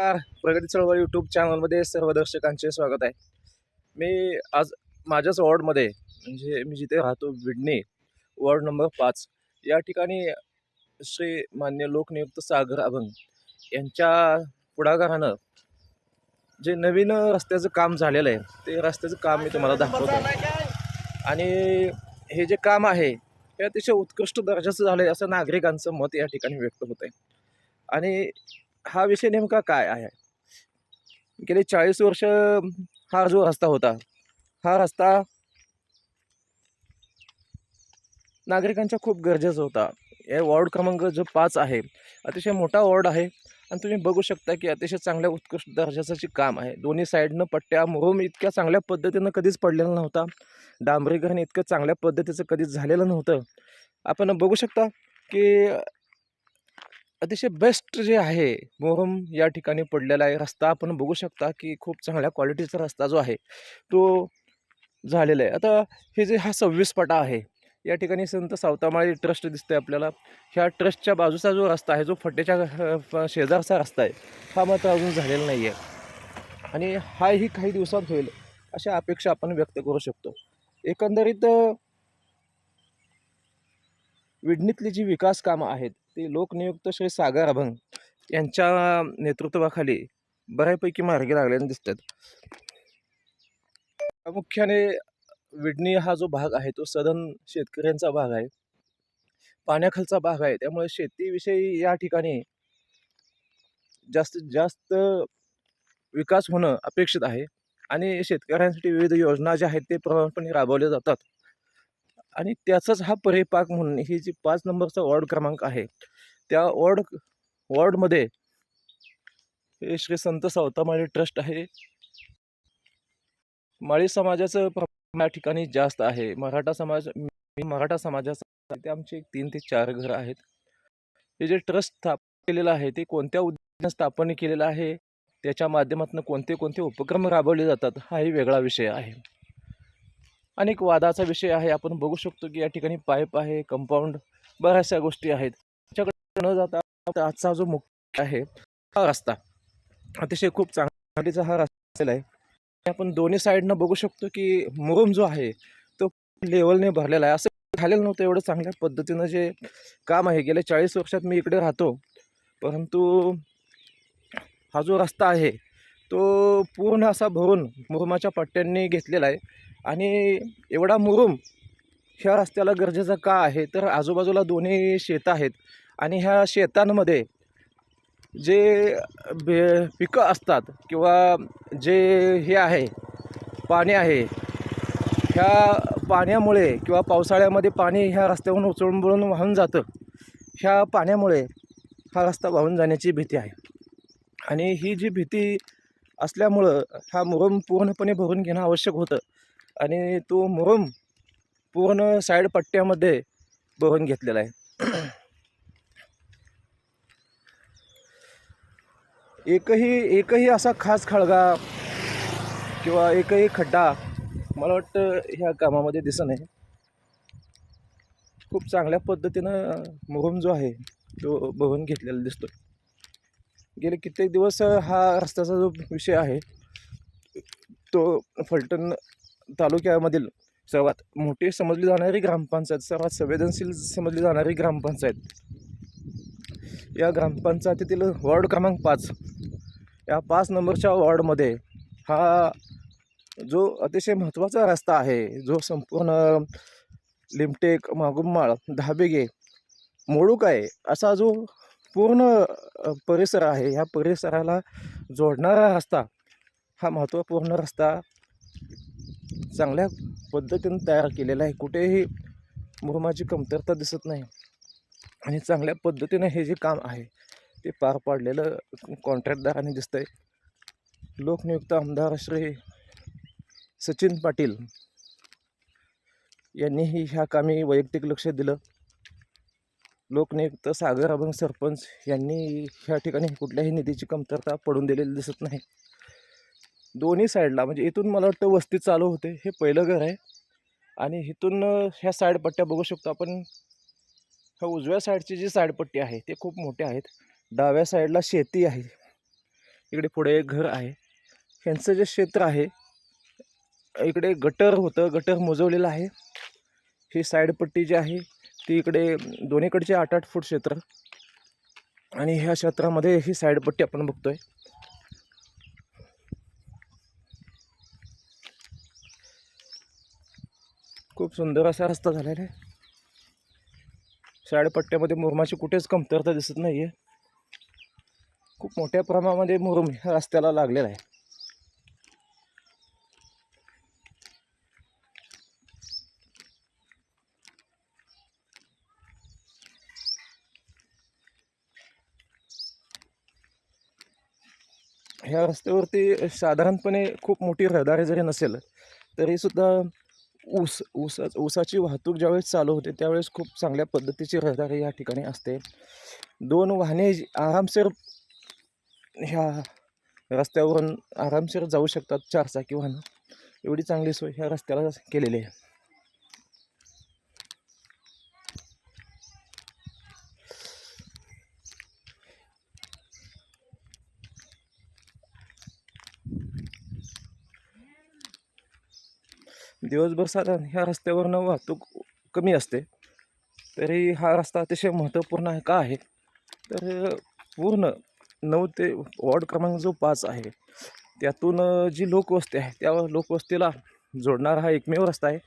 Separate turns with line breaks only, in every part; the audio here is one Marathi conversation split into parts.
नमस्कार. प्रगती चळवळ यूट्यूब चॅनलमध्ये सर्व दर्शकांचे स्वागत आहे. मी आज माझ्याच वॉर्डमध्ये म्हणजे मी जिथे राहतो विडणे वॉर्ड नंबर पाच या ठिकाणी श्री मान्य लोकनियुक्त सागर अभंग यांच्या पुढाकारानं जे नवीन रस्त्याचं काम झालेलं आहे ते रस्त्याचं काम मी तुम्हाला दाखवतो. आणि हे जे काम आहे हे अतिशय उत्कृष्ट दर्जाचं झालं आहे असं नागरिकांचं मत या ठिकाणी व्यक्त होत आहे आणि हा विषय नेमका काय आहे? गेले चाळीस वर्ष हा जो रस्ता होता हा रस्ता नागरिकांच्या खूप गरजेचा होता. या वॉर्ड क्रमांक जो पाच आहे अतिशय मोठा वॉर्ड आहे आणि तुम्ही बघू शकता की अतिशय चांगल्या उत्कृष्ट दर्जाचं काम आहे दोन्ही साईडनं पट्ट्या मुरुम इतक्या चांगल्या पद्धतीनं कधीच पडलेला नव्हता. डांबरीकरण इतकं चांगल्या पद्धतीचं कधीच झालेलं नव्हतं. आपण बघू शकता की अतिशय बेस्ट जे आहे मोहरम या ठिकाणी पडलेला आहे. रस्ता आपण बघू शकता की खूप चांगल्या क्वालिटीचा रस्ता जो आहे तो झालेला आहे. आता हे जे हा सव्वीस पटा आहे या ठिकाणी संत सावतामाळी ट्रस्ट दिसतंय आपल्याला. ह्या ट्रस्टच्या बाजूचा जो रस्ता आहे जो फटेच्या शेजारचा रस्ता आहे हा मात्र अजून झालेला नाही आहे आणि हाही काही दिवसात होईल अशा अपेक्षा आपण व्यक्त करू शकतो. एकंदरीत विडणीतली जी विकास कामं आहेत ते लोकनियुक्त श्री सागर अभंग यांच्या नेतृत्वाखाली बऱ्यापैकी मार्गी लागलेले दिसतात. प्रामुख्याने विडणी हा जो भाग आहे तो सदन शेतकऱ्यांचा भाग आहे. पाण्याखालचा भाग आहे. त्यामुळे शेतीविषयी या ठिकाणी जास्तीत जास्त विकास होणं अपेक्षित आहे. आणि शेतकऱ्यांसाठी विविध योजना ज्या आहेत ते प्रमाणपणे राबवल्या जातात. आणि त्याचाच हा परिपाक म्हणून ही जी पाच नंबरचा वॉर्ड क्रमांक आहे त्या वॉर्ड वॉर्डमध्ये हे श्री संत सावतामाळी ट्रस्ट आहे. माळी समाजाचं प्रमाण या ठिकाणी जास्त आहे. मराठा समाज मी मराठा समाजाचा ते आमचे एक तीन ते चार घरं आहेत. हे जे ट्रस्ट स्थापन केलेलं आहे ते कोणत्या उद्देशाने स्थापन केलेलं आहे त्याच्या माध्यमातून कोणते कोणते उपक्रम राबवले जातात हाही वेगळा विषय आहे. अनेक वादाचा विषय आहे. आपण बघू शकतो की या ठिकाणी पाईप आहे कंपाऊंड बऱ्याचशा गोष्टी आहेत. त्याच्याकडे न जाता आजचा जो मुख्य आहे हा रस्ता. अतिशय खूप चांगलीचा हा रस्ता आहे. आपण दोन्ही साईडनं बघू शकतो की मुरुम जो आहे तो लेवलने भरलेला आहे. असं झालेलं नव्हतं एवढं चांगल्या पद्धतीनं जे काम आहे. गेल्या चाळीस वर्षात मी इकडे राहतो. परंतु हा जो रस्ता आहे तो पूर्ण असा भरून मुरुमाच्या पट्ट्यांनी घेतलेला आहे. आणि एवढा मुरुम ह्या रस्त्याला गरजेचं का आहे? तर आजूबाजूला दोन्ही शेतं आहेत. आणि ह्या शेतांमध्ये जे बे पिकं असतात किंवा जे हे आहे पाणी आहे ह्या पाण्यामुळे किंवा पावसाळ्यामध्ये पाणी ह्या रस्त्यावरून उचळून वाहून जातं ह्या पाण्यामुळे हा रस्ता वाहून जाण्याची भीती आहे. आणि ही जी भीती असल्यामुळं हा मुरुम पूर्णपणे भरून घेणं आवश्यक होतं. आणि तो मुरुम पूर्ण साईड पट्ट्यामध्ये भरून घेतलेला आहे. एकही एकही असा खास खळगा किंवा एकही खड्डा मला वाटतं ह्या कामामध्ये दिसत नाही. खूप चांगल्या पद्धतीनं मुरुम जो आहे तो भरून घेतलेला दिसतो गेले कित्येक दिवस हा रस्त्याचा जो विषय आहे तो फलटण तालुक्यामधील सर्वात मोठी समजली जाणारी ग्रामपंचायत सर्वात संवेदनशील समजली जाणारी ग्रामपंचायत. या ग्रामपंचायतीतील वॉर्ड क्रमांक पाच. या पाच नंबरच्या वॉर्डमध्ये हा जो अतिशय महत्त्वाचा रस्ता आहे जो संपूर्ण लिमटेक मागुमाळ धाबेगे मोडूक आहे असा जो पूर्ण परिसर आहे ह्या परिसराला जोडणारा रस्ता हा महत्त्वपूर्ण रस्ता चांगल्या पद्धतीने तयार केलेला आहे. कुठेही मुरमाची कमतरता दिसत नाही. आणि चांगल्या पद्धतीने हे जे काम आहे ते पार पाडलेलं कॉन्ट्रॅक्टदाराने दिसतंय. लोकनियुक्त आमदार श्री सचिन पाटील यांनीही ह्या कामी वैयक्तिक लक्ष दिलं. लोकनियुक्त सागर अभंग सरपंच यांनी ह्या ठिकाणी कुठल्याही निधीची कमतरता पडून दिलेली दिसत नाही. दोन्ही साईडला म्हणजे इथून मला वाटतं वस्ती चालू होते. हे पहिलं घर आहे. आणि इथून ह्या साईड पट्ट्या बघू शकतो आपण. ह्या उजव्या साईडची जी साईडपट्टी आहे ते खूप मोठे आहेत. डाव्या साईडला शेती आहे. इकडे पुढे एक घर आहे. ह्यांचं जे क्षेत्र आहे इकडे गटर होतं गटर मोजवलेलं आहे. ही साईडपट्टी जी आहे ती इकडे दोन्हीकडचे आठ आठ फूट क्षेत्र. आणि ह्या क्षेत्रामध्ये ही साईडपट्टी आपण बघतोय. खूप सुंदर असा रस्ता झालेला आहे. शाळेपट्ट्यामध्ये मुरमाची कुठेच कमतरता दिसत नाही आहे खूप मोठ्या प्रमाणामध्ये मुरुम ह्या रस्त्याला लागलेला आहे. ह्या रस्त्यावरती साधारणपणे खूप मोठी रहदारी जरी नसेल तरीसुद्धा ऊस ऊस ऊसाची वाहतूक ज्यावेळेस चालू होते त्यावेळेस खूप चांगल्या पद्धतीची रहदारी या ठिकाणी असते. दोन वाहने आरामशीर ह्या रस्त्यावरून आरामशीर जाऊ शकतात चारचाकी वाहनं. एवढी चांगली सोय ह्या रस्त्याला केलेली आहे. दिवसभर साधारण ह्या रस्त्यावरनं वाहतूक कमी असते. तरी हा रस्ता अतिशय महत्त्वपूर्ण आहे का आहे? तर पूर्ण नऊ ते वॉर्ड क्रमांक जो पाच आहे त्यातून जी लोकवस्ती आहे त्या लोकवस्तीला जोडणारा हा एकमेव रस्ता आहे.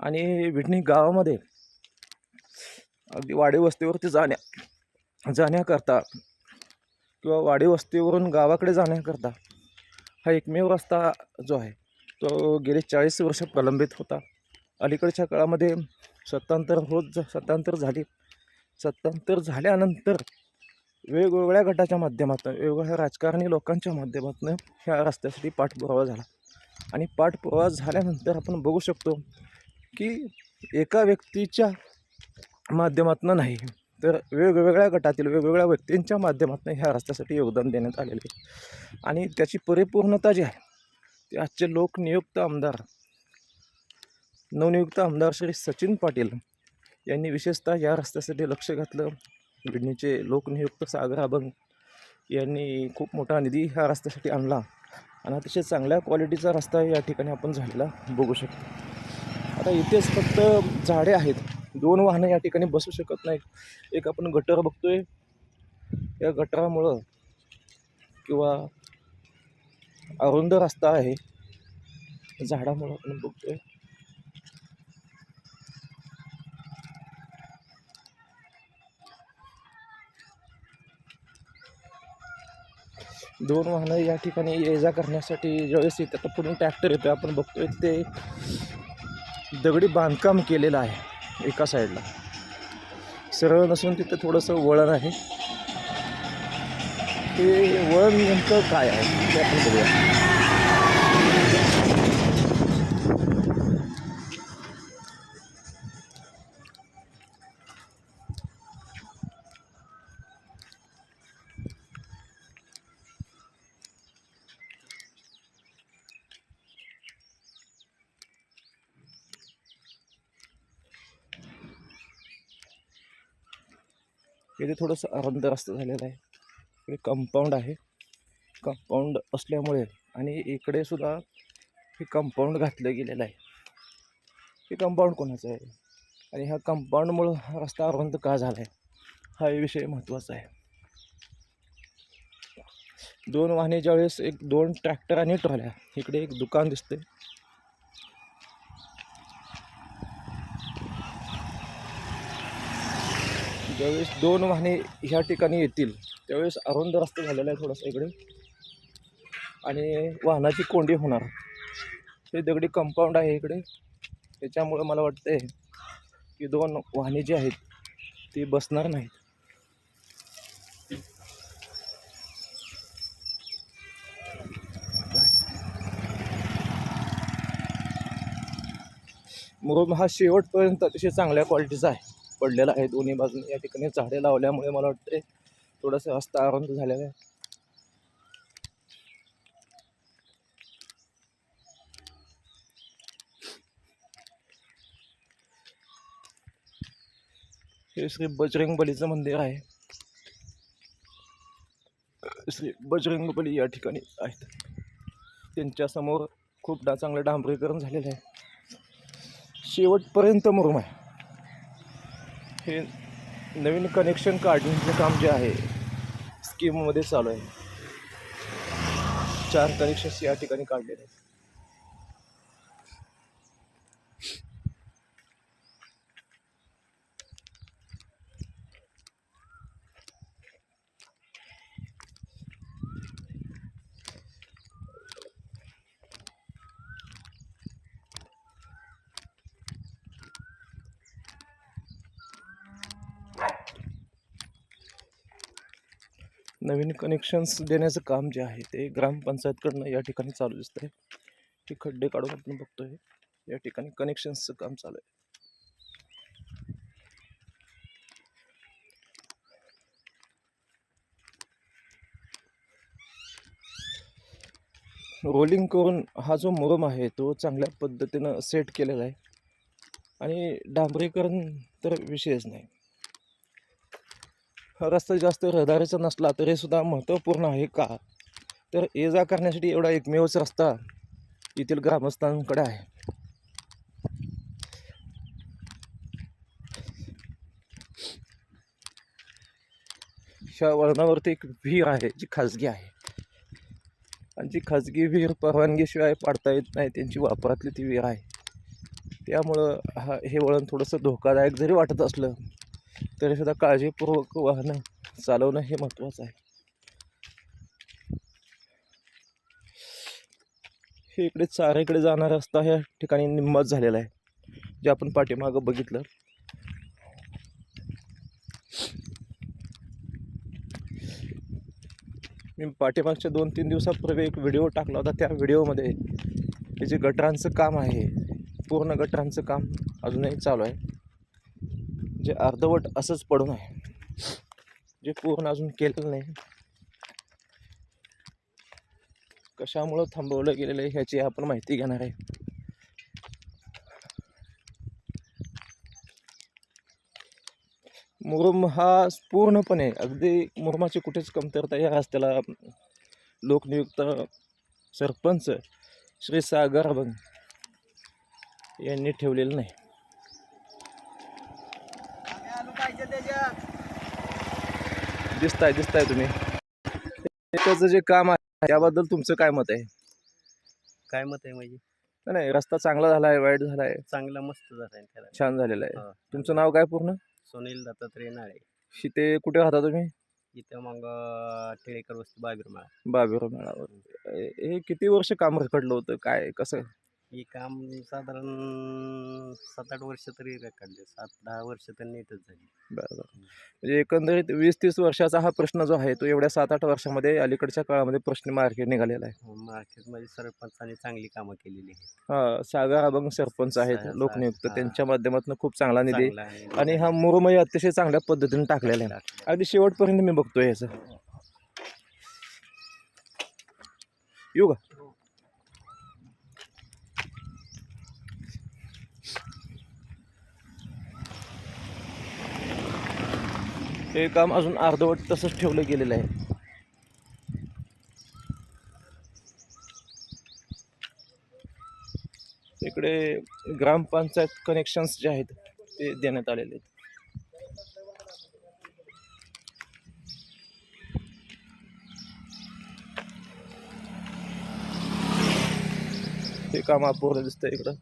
आणि विडणी गावामध्ये अगदी वाडी वस्तीवरती जाण्या जाण्याकरता किंवा वाडी वस्तीवरून गावाकडे जाण्याकरता हा एकमेव रस्ता जो आहे तो गेले चाळीस वर्ष प्रलंबित होता. अलीकडच्या काळामध्ये सत्तांतर होत सत्तांतर झाली. सत्तांतर झाल्यानंतर वेगवेगळ्या गटाच्या माध्यमातून वेगवेगळ्या राजकारणी लोकांच्या माध्यमातून ह्या रस्त्यासाठी पाठपुरावा झाला. आणि पाठपुरावा झाल्यानंतर आपण बघू शकतो की एका व्यक्तीच्या माध्यमातून नाही तर वेगवेगळ्या गटातील वेगवेगळ्या व्यक्तींच्या माध्यमातून ह्या रस्त्यासाठी योगदान देण्यात आलेले आहे. आणि त्याची परिपूर्णता जी आहे ते आजचे लोकनियुक्त आमदार नवनियुक्त आमदार श्री सचिन पाटील यांनी विशेषतः या रस्त्यासाठी लक्ष घातलं. विडणीचे लोकनियुक्त सागर अभंग यांनी खूप मोठा निधी ह्या रस्त्यासाठी आणला आणि अतिशय चांगल्या क्वालिटीचा रस्ता या ठिकाणी आपण झालेला बघू शकतो. आता इथेच फक्त झाडे आहेत. दोन वाहनं या ठिकाणी बसू शकत नाहीत. एक आपण गटर बघतोय. या गटारामुळं किंवा अरुंद रस्ता आहे. झाडामुळं आपण बघतोय. दोन वाहनं या ठिकाणी ये जा करण्यासाठी ज्यावेळेस येतात तर पुढून ट्रॅक्टर येतो आपण बघतोय ते दगडी बांधकाम केलेलं आहे एका साईडला सरळ नसून तिथं थोडंसं वळण आहे. ते वळण नेमकं काय आहे? ते आपण बघूया. इथे थोडंसं अरुंद रस्ता झालेला आहे. इकडे कंपाऊंड आहे. कंपाऊंड असल्यामुळे आणि इकडे सुद्धा हे कंपाऊंड घातलं गेलेलं आहे. हे कंपाऊंड कोणाचं आहे? आणि ह्या कंपाऊंडमुळं हा रस्ता अरुंद का झाला आहे हा विषय महत्त्वाचा आहे. दोन वाहने ज्यावेळेस एक दोन ट्रॅक्टर आणि ट्रॉल्या इकडे एक दुकान दिसते. ज्यावेळेस दोन वाहने ह्या ठिकाणी येतील त्यावेळेस अरुंद रस्ता झालेला आहे थोडासा इकडे. आणि वाहनाची कोंडी होणार. हे दगडी कंपाऊंड आहे इकडे. त्याच्यामुळं मला वाटतंय की दोन वाहने जी आहेत ती बसणार नाहीत. मुरुम हा शेवटपर्यंत अतिशय चांगल्या क्वालिटीचा आहे. पडलेला आहे दोन्ही बाजूने. या ठिकाणी झाडे लावल्यामुळे मला वाटते थोडंसं रस्ता अरुंद झालेला आहे हे श्री बजरंग बलीचं मंदिर आहे. श्री बजरंग बली या ठिकाणी आहेत. त्यांच्यासमोर खूप डा चांगलं डांबरीकरण झालेलं आहे. शेवटपर्यंत मुरुम आहे. हे नवीन कनेक्शन काढण्याचं काम जे आहे स्कीममध्ये चालू आहे. चार कनेक्शन्स या ठिकाणी काढलेले आहेत. नवीन कनेक्शन्स देण्याचं काम जे आहे ते ग्रामपंचायतकडनं या ठिकाणी चालू दिसतं आहे हे खड्डे काढून आपण बघतोय. या ठिकाणी कनेक्शन्सचं काम चालू आहे. रोलिंग करून हा जो मुरम आहे तो चांगल्या पद्धतीनं सेट केलेला आहे. आणि डांबरीकरण तर विषयच नाही. रस्ता जास्त रहदारीचा नसला तरी सुद्धा महत्त्वपूर्ण आहे का? तर ये जा करण्यासाठी एवढा एकमेवच रस्ता येथील ग्रामस्थांकडे आहे. ह्या वळणावरती एक विहीर आहे जी खाजगी आहे. आणि जी खाजगी विहीर परवानगीशिवाय पाडता येत नाही त्यांची वापरातली ती विहीर आहे. त्यामुळं हा हे वळण थोडंसं धोकादायक जरी वाटत असलं तरीसुद्धा काळजीपूर्वक वाहनं चालवणं हे महत्त्वाचं आहे. हे इकडे चारीकडे जाणारा रस्ता ह्या ठिकाणी निम्मच झालेला आहे. जे आपण पाठीमागं बघितलं. मी पाठीमागच्या दोन तीन दिवसापूर्वी एक व्हिडिओ टाकला होता. त्या व्हिडिओमध्ये हे जे गटरांचं काम आहे पूर्ण गटरांचं काम अजूनही चालू आहे. जे अर्धवट असंच पडून आहे. जे पूर्ण अजून केलेलं नाही. कशामुळं थांबवलं गेलेलं आहे ह्याची आपण माहिती घेणार आहे. मुरुम हा पूर्णपणे अगदी मुरुमाची कुठेच कमतरता या रस्त्याला लोकनियुक्त सरपंच श्री सागर अभंग यांनी ठेवलेलं नाही. दिसताय दिसताय तुम्ही. त्याचं जे काम आहे त्याबद्दल तुमचं काय मत आहे?
काय मत आहे म्हणजे
नाही, नाही रस्ता चांगला झाला आहे वाईट झाला आहे
चांगला मस्त झाला आहे
छान झालेला आहे.
हा.
तुमचं नाव काय पूर्ण?
सुनील दत्तात्रय नाळे
शिते कुठे राहता तुम्ही?
इथं मग टिळेकर वस्ती बाबीरमाळा
बाबीर मेळावर. हे किती वर्ष काम रखडलं होतं? काय कसं?
हे काम साधारण सात आठ वर्ष तरी काढले सात दहा वर्ष तर नीटच झाली.
बरं म्हणजे एकंदरीत वीस तीस वर्षाचा हा प्रश्न जो आहे तो एवढ्या सात आठ वर्षामध्ये अलीकडच्या काळामध्ये प्रश्न मार्केट निघालेला आहे.
मार्केटमध्ये सरपंचाने चांगली कामं केलेली आहेत.
हा सागर अभंग सरपंच आहेत लोकनियुक्त.
हा.
त्यांच्या माध्यमातून खूप चांगला निधी
चांगला आहे.
आणि हा मुरुमही अतिशय चांगल्या पद्धतीने टाकलेला आहे. अगदी शेवटपर्यंत मी बघतोय याचं. येऊ का? हे काम अजून अर्धवट तसंच ठेवलं गेलेलं आहे. इकडे ग्रामपंचायत कनेक्शन्स जे आहेत ते देण्यात आलेले आहेत. हे काम अपूर्ण दिसतंय इकडं.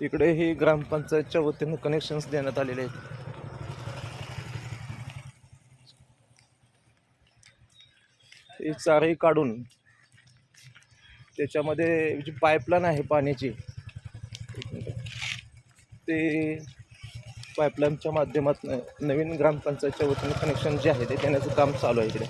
इकडे ही ग्रामपंचायतच्या वतीनं कनेक्शन्स देण्यात आलेले आहेत. हे चारही काढून त्याच्यामध्ये जी पाईपलाईन आहे पाण्याची ते पाईपलाईनच्या माध्यमातून नवीन ग्रामपंचायतच्या वतीनं कनेक्शन जे आहे ते देण्याचं काम चालू आहे इकडे.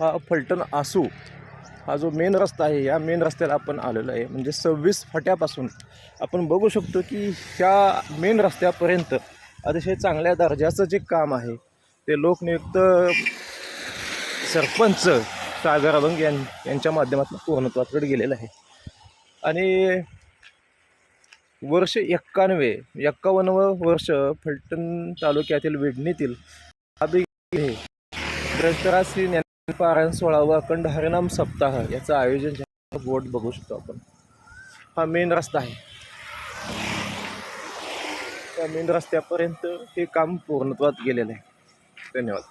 हा फलटण आसू हा जो मेन रस्ता आहे या मेन रस्त्याला आपण आलेलो आहे. म्हणजे सव्वीस फाट्यापासून आपण बघू शकतो की ह्या मेन रस्त्यापर्यंत अतिशय चांगल्या दर्जाचं जे काम आहे ते लोकनियुक्त सरपंच सागर अभंग यां यांच्या माध्यमातून पूर्णत्वाकडे गेलेलं आहे. आणि वर्ष एक्कानवे एक्कावन्नवं वर्ष फलटण तालुक्यातील वेढणीतील अभिगे ग्रंथराज श्री ज्ञानपारायण व अखंड हरिनाम सप्ताह याचं आयोजन बोर्ड बघू शकतो आपण. हा मेन रस्ता आहे. त्या मेन रस्त्यापर्यंत हे काम पूर्णत्वात गेलेलं आहे. धन्यवाद.